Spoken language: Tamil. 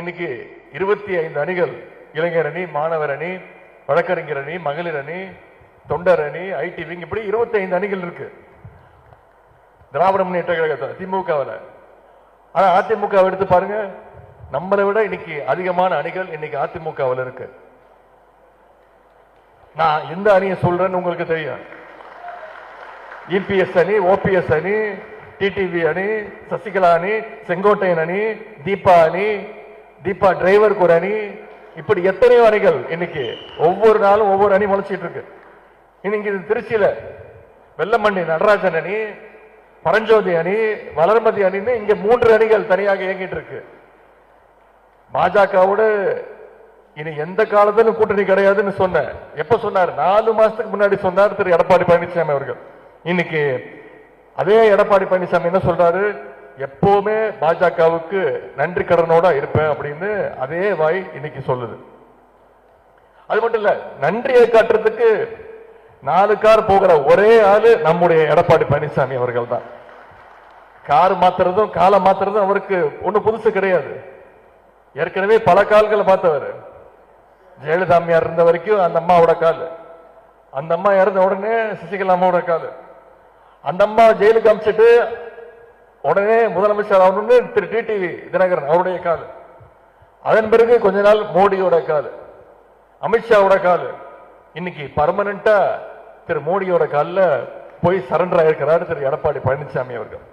இன்னைக்கு இருபத்தி ஐந்து அணிகள் இளைஞர் அணி மாணவர் அணி வழக்கறிஞர் அணி மகளிர் அணி தொண்டர் அணி ஐடி விங் இப்படி இருபத்தி ஐந்து அணிகள் இருக்கு. திராவிட முன்னேற்ற கழகத்தில் திமுகவில். ஆனா அதிமுக எடுத்து பாருங்க நம்மளை விட இன்னைக்கு அதிகமான அணிகள் இன்னைக்கு அதிமுகவில் இருக்கு. நான் எந்த அணியை சொல்றேன்னு உங்களுக்கு தெரியும். இபிஎஸ் அணி ஓபிஎஸ் அணி டிடிவி அணி சசிகலா அணி செங்கோட்டையன் அணி தீபா அணி தீபா டிரைவருக்கு ஒரு அணி. இப்படி எத்தனையோ அணிகள் இன்னைக்கு ஒவ்வொரு நாளும் ஒவ்வொரு அணி முளைச்சிட்டு இருக்கு. இன்னைக்கு இது திருச்சியில வெள்ளமண்ணி நடராஜன் அணி பரஞ்சோதி அணி வளர்மதி அணின்னு இங்க மூன்று அணிகள் தனியாக இயங்கிட்டு இருக்கு. பாஜகவோட இனி எந்த காலத்திலும் கூட்டணி கிடையாதுன்னு சொன்னேன் எப்ப சொன்னார்? நாலு மாசத்துக்கு முன்னாடி சொன்னார் திரு எடப்பாடி பழனிசாமி அவர்கள். இன்னைக்கு அதே எடப்பாடி பழனிசாமி என்ன சொல்றாரு? எப்பவுமே பாஜகவுக்கு நன்றி கடனோட இருப்பேன் அப்படின்னு அதே வாய் இன்னைக்கு சொல்லுது. அது மட்டும் இல்ல நன்றியை காட்டுறதுக்கு நாலு கார் போகிற ஒரே ஆளு நம்முடைய எடப்பாடி பழனிசாமி அவர்கள் தான். கார் மாத்துறதும் காலை மாத்துறதும் அவருக்கு ஒண்ணு புதுசு கிடையாது. ஏற்கனவே பல கால்களை பார்த்தவர். ஜெயலலிதா இருந்த வரைக்கும் அந்த அம்மாவோட கால். அந்த அம்மா இறந்த உடனே சசிகலா அம்மாவோட கால். அந்த அம்மா ஜெயிலுக்கு அமிச்சிட்டு உடனே முதலமைச்சர் ஆகணும்னு திரு டிடிவி தினகரன் அவருடைய கால். அதன் பிறகு கொஞ்ச நாள் மோடியோட கால். அமித்ஷாவோட கால். இன்னைக்கு பர்மனண்டா திரு மோடியோட காலில் போய் சரண்டர் ஆயிருக்கிறாரு திரு எடப்பாடி பழனிசாமி அவர்கள்.